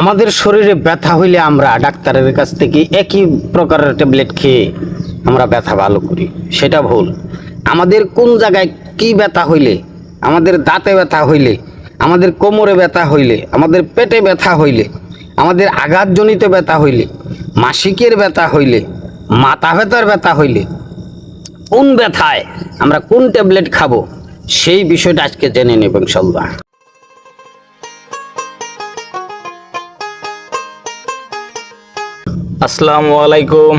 আমাদের শরীরে ব্যথা হইলে আমরা ডাক্তারের কাছ থেকে একই প্রকারের ট্যাবলেট খেয়ে আমরা ব্যথা ভালো করি। সেটা ভুল। আমাদের কোন জায়গায় কি ব্যথা হইলে, আমাদের দাঁতে ব্যথা হইলে, আমাদের কোমরে ব্যথা হইলে, আমাদের পেটে ব্যথা হইলে, আমাদের আঘাতজনিত ব্যথা হইলে, মাসিকের ব্যথা হইলে, মাথা ব্যথার ব্যথা হইলে, কোন ব্যথায় আমরা কোন ট্যাবলেট খাব, সেই বিষয়টা আজকে জেনে নেব ইনশাল্লাহ আসসালামু আলাইকুম।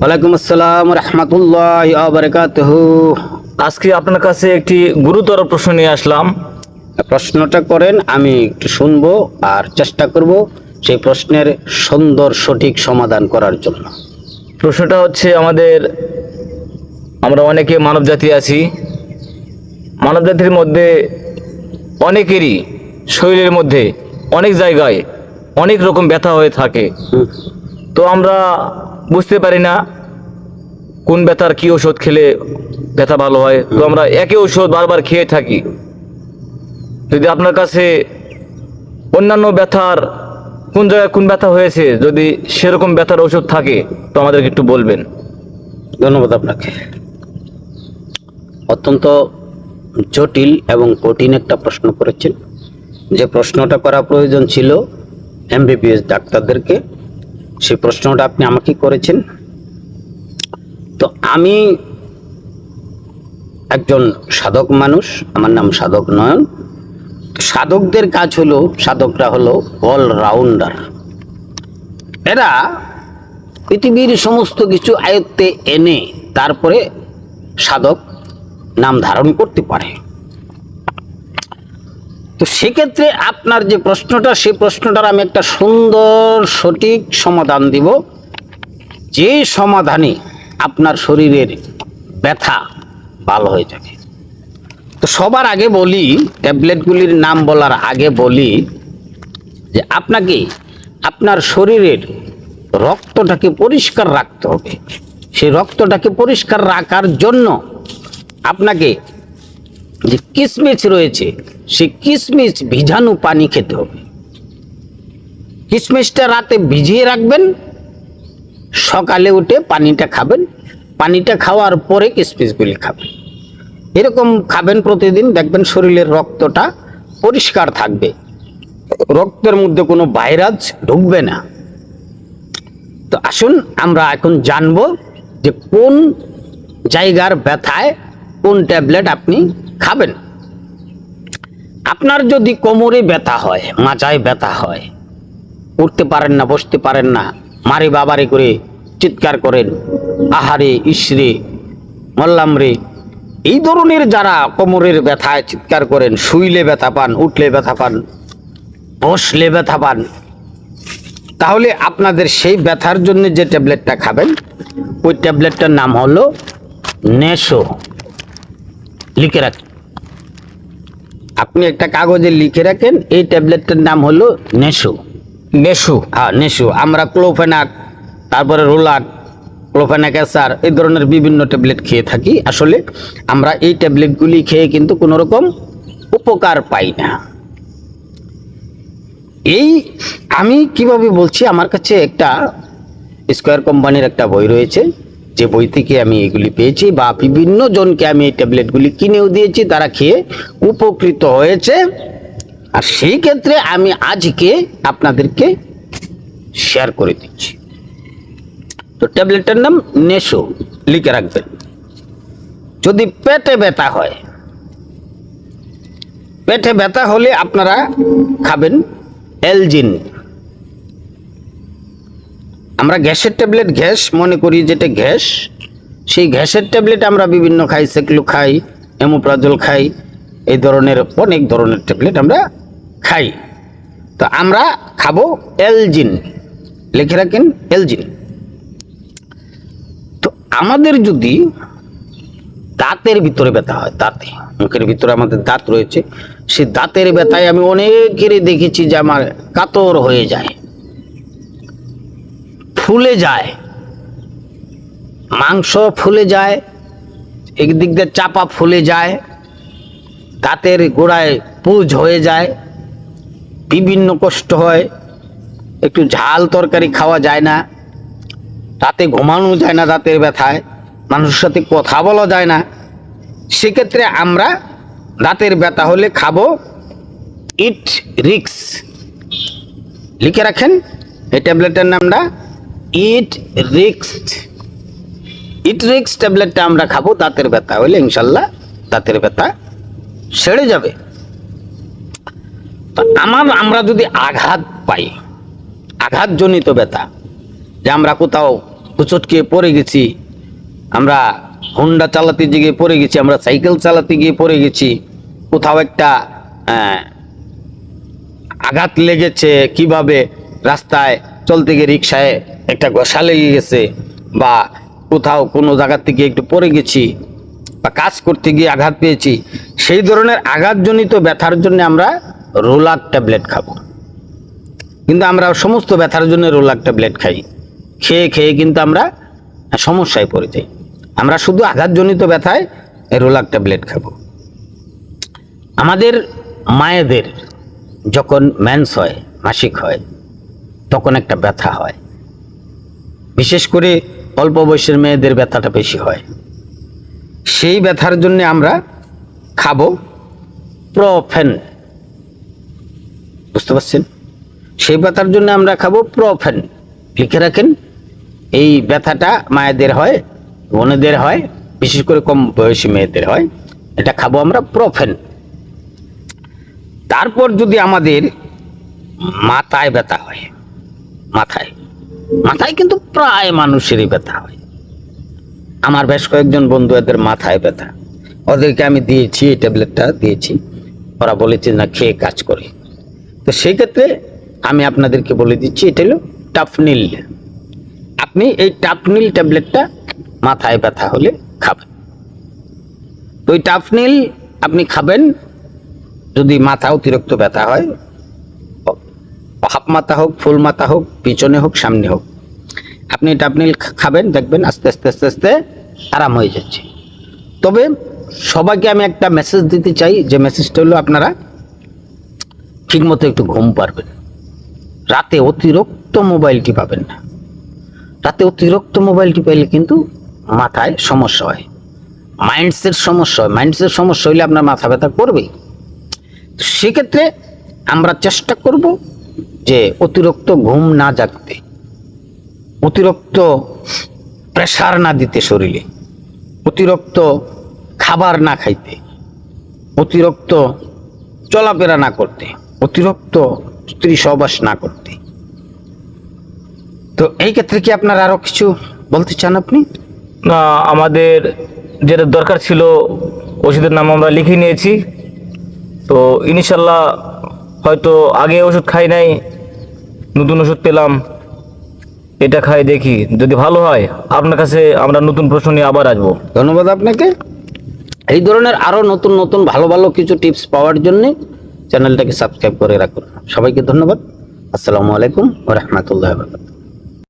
ওয়ালাইকুম আসসালাম রহমতুল্লাহ বারকাতহ। আজকে আপনার কাছে একটি গুরুতর প্রশ্ন নিয়ে আসলাম। প্রশ্নটা করেন আমি একটু শুনব আর চেষ্টা করব সেই প্রশ্নের সুন্দর সঠিক সমাধান করার জন্য। প্রশ্নটা হচ্ছে আমাদের আমরা অনেকে মানব জাতি আছি। মানব জাতির মধ্যে অনেকেরই শরীরের মধ্যে অনেক জায়গায় অনেক রকম ব্যথা হয়ে থাকে। হুম, তো আমরা বুঝতে পারি না কোন ব্যথার কি ওষুধ খেলে ব্যথা ভালো হয়। তো আমরা একই ওষুধ বারবার খেয়ে থাকি। যদি আপনার কাছে অন্যান্য ব্যথার কোন জায়গায় কোন ব্যথা হয়েছে যদি সেরকম ব্যথার ওষুধ থাকে তো আমাদেরকে একটু বলবেন। ধন্যবাদ আপনাকে। অত্যন্ত জটিল এবং কঠিন একটা প্রশ্ন করেছেন। যে প্রশ্নটা করা প্রয়োজন ছিল এমবিবিএস ডাক্তারদেরকে সেই প্রশ্নটা আপনি আমাকে করেছেন। তো আমি একজন সাধক মানুষ, আমার নাম সাধক নয়ন। সাধকদের কাজ হলো, সাধকরা হলো অলরাউন্ডার এরা পৃথিবীর সমস্ত কিছু আয়ত্তে এনে তারপরে সাধক নাম ধারণ করতে পারে। তো সেক্ষেত্রে আপনার যে প্রশ্নটা, সেই প্রশ্নটার আমি একটা সুন্দর সঠিক সমাধান দিব। যে সমাধানে আপনার শরীরের ব্যথা ভালো হয়ে যাবে তো সবার আগে বলি, ট্যাবলেটগুলির নাম বলার আগে বলি যে আপনাকে আপনার শরীরের রক্তটাকে পরিষ্কার রাখতে হবে। সেই রক্তটাকে পরিষ্কার রাখার জন্য আপনাকে যে কিসমিস রয়েছে সেই কিসমিস ভিজানো পানি খেতে হবে। কিসমিসটা রাতে ভিজিয়ে রাখবেন, সকালে উঠে পানিটা খাবেন, পানিটা খাওয়ার পরে কিসমিসগুলি খাবেন। এরকম খাবেন প্রতিদিন, দেখবেন শরীরের রক্তটা পরিষ্কার থাকবে। রক্তের মধ্যে কোনো ভাইরাস ঢুকবে না। তো আসুন, আমরা এখন জানব যে কোন জায়গার ব্যথায় কোন ট্যাবলেট আপনি খাবেন। আপনার যদি কোমরে ব্যথা হয়, মাজায় ব্যথা হয়, উঠতে পারেন না, বসতে পারেন না, মারে বাবারে করে চিৎকার করেন, আহারে, ইসরে মল্লাম রে এই ধরনের যারা কোমরের ব্যথায় চিৎকার করেন, শুইলে ব্যথা পান, উঠলে ব্যথা পান, বসলে ব্যথা পান, তাহলে আপনাদের সেই ব্যথার জন্য যে ট্যাবলেটটা খাবেন, ওই ট্যাবলেটটার নাম হলো নেশো, লিখে রাখেন আপনি একটা কাগজে লিখে রাখেন এই ট্যাবলেটটার নাম হলো নেশো নেশু হ্যাঁ নেশু আমরা ক্লোফেনাক তারপরে রোলাক ক্লোফেনাক এসার এই ধরনের বিভিন্ন ট্যাবলেট খেয়ে থাকি। আসলে আমরা এই ট্যাবলেটগুলি খেয়ে কিন্তু কোনো রকম উপকার পাই না। এই আমি কীভাবে বলছি আমার কাছে একটা স্কোয়ার কোম্পানির একটা বই রয়েছে। যে বই থেকে আমি এগুলি পেয়েছি বা বিভিন্ন জনকে আমি এই ট্যাবলেটগুলি কিনেও দিয়েছি, তারা খেয়ে উপকৃত হয়েছে। আর সেই ক্ষেত্রে আমি আজকে আপনাদেরকে শেয়ার করে দিচ্ছি। তো ট্যাবলেটটার নাম নেশো, লিখে রাখবেন। যদি পেটে ব্যথা হয়, পেটে ব্যথা হলে আপনারা খাবেন এলজিন আমরা গ্যাসের ট্যাবলেট গ্যাস মনে করি যেটা গ্যাস, সেই গ্যাসের ট্যাবলেট আমরা বিভিন্ন খাই, সেকলু খাই, এমোপ্রাজল খাই, এই ধরনের অনেক ধরনের ট্যাবলেট আমরা খাই। তো আমরা খাব এলজিন লিখে রাখেন এলজিন তো আমাদের যদি দাঁতের ভিতরে ব্যথা হয়, দাঁতে, মুখের ভিতরে আমাদের দাঁত রয়েছে, সেই দাঁতের ব্যথায় আমি অনেকেরই দেখেছি যে আমার কাতর হয়ে যায়। ফুলে যায়। মাংস ফুলে যায়, একদিক দিয়ে চাপা ফুলে যায়, দাঁতের গোড়ায় পুজ হয়ে যায়, বিভিন্ন কষ্ট হয়, একটু ঝাল তরকারি খাওয়া যায় না, রাতে ঘুমানো যায় না রাতের ব্যথায়, মানুষের সাথে কথা বলা যায় না। সেক্ষেত্রে আমরা দাঁতের ব্যথা হলে খাব ইট রিক্স। লিখে রাখেন, এই ট্যাবলেটের নামটা ইট রিক্স ইট রিক্স ট্যাবলেটটা আমরা খাব, দাঁতের ব্যথা হলে ইনশাল্লাহ দাঁতের ব্যথা সেরে যাবে। তো আমার, আমরা যদি আঘাত পাই, আঘাতজনিত ব্যথা, যে আমরা কোথাও কুচটকে পড়ে গেছি, আমরা হোন্ডা চালাতে গিয়ে পড়ে গেছি, আমরা সাইকেল চালাতে গিয়ে পড়ে গেছি, কোথাও একটা আঘাত লেগেছে, কীভাবে রাস্তায় চলতে গিয়ে রিক্সায় একটা ঘষা লেগে গেছে বা কোথাও কোনো জায়গা থেকে একটু পড়ে গেছি বা কাজ করতে গিয়ে আঘাত পেয়েছি, সেই ধরনের আঘাতজনিত ব্যথার জন্য আমরা রোলার ট্যাবলেট খাব। কিন্তু আমরা সমস্ত ব্যথার জন্য রোলার ট্যাবলেট খাই। খেয়ে খেয়ে কিন্তু আমরা সমস্যায় পড়ে যাই। আমরা শুধু আঘাতজনিত ব্যথায় রোলার ট্যাবলেট খাব। আমাদের মায়েদের যখন ম্যান্স হয়, মাসিক হয় তখন একটা ব্যথা হয়। বিশেষ করে অল্প বয়সের মেয়েদের ব্যথাটা বেশি হয়। সেই ব্যথার জন্য আমরা খাব প্রফেন। বুঝতে পারছেন? সেই ব্যথার জন্য আমরা খাব প্রফেন। লিখে রাখেন, এই ব্যথাটা মায়েদের হয়, বোনেদের হয়, বিশেষ করে কম বয়সী মেয়েদের হয়, এটা খাব আমরা প্রফেন। তারপর যদি আমাদের মাথায় ব্যথা হয় মাথায়। মাথায় কিন্তু প্রায় মানুষেরই ব্যথা হয়। আমার বেশ কয়েকজন বন্ধু এদের মাথায় ব্যথা। ওদেরকে আমি দিয়েছি, এই ট্যাবলেটটা দিয়েছি। ওরা বলেছে, না, খেয়ে কাজ করে। তো সেই ক্ষেত্রে আমি আপনাদেরকে বলে দিচ্ছি, এটা হলো টাফনিল। আপনি এই টাফনিল ট্যাবলেটটা মাথায় ব্যথা হলে খাবেন। তো ওই টাফনিল আপনি খাবেন যদি মাথা অতিরিক্ত ব্যথা হয় হাফ মাথা হোক, ফুল মাথা হোক, পিছনে হোক, সামনে হোক। আপনি এটা আপনি খাবেন, দেখবেন আস্তে আস্তে আস্তে আস্তে আরাম হয়ে যাচ্ছে। তবে সবাইকে আমি একটা মেসেজ দিতে চাই, যে মেসেজটা হলো আপনারা ঠিকমতো একটু ঘুম পারবেন। রাতে অতিরিক্ত মোবাইলটি পাবেন না। রাতে অতিরিক্ত মোবাইলটি পাইলে কিন্তু মাথায় সমস্যা হয়। মাইন্ডসের সমস্যা হয়। মাইন্ডসের সমস্যা হইলে আপনার মাথা ব্যথা করবেই। সেক্ষেত্রে আমরা চেষ্টা করব যে অতিরিক্ত ঘুম না জাগতে, অতিরিক্ত প্রেশার না দিতে শরীরে, অতিরিক্ত খাবার না খাইতে, অতিরিক্ত চলাফেরা না করতে, অতিরিক্ত স্ত্রী সহবাস না করতে। তো এই ক্ষেত্রে কি আপনার আরও কিছু বলতে চান আপনি? না, আমাদের যেটা দরকার ছিল ওষুধের নাম আমরা লিখে নিয়েছি। তো ইনশাল্লাহ হয়তো আগে ওষুধ খাই নাই নতুন ওষুধ পেলাম, এটা খাই দেখি, যদি ভালো হয়, আপনার কাছে আমরা নতুন প্রশ্ন নিয়ে আবার আসব। ধন্যবাদ আপনাকে। এই ধরনের আরও নতুন নতুন ভালো ভালো কিছু টিপস পাওয়ার জন্য চ্যানেলটাকে সাবস্ক্রাইব করে রাখুন। সবাইকে ধন্যবাদ। আসসালামু আলাইকুম রহমতুল্লাহ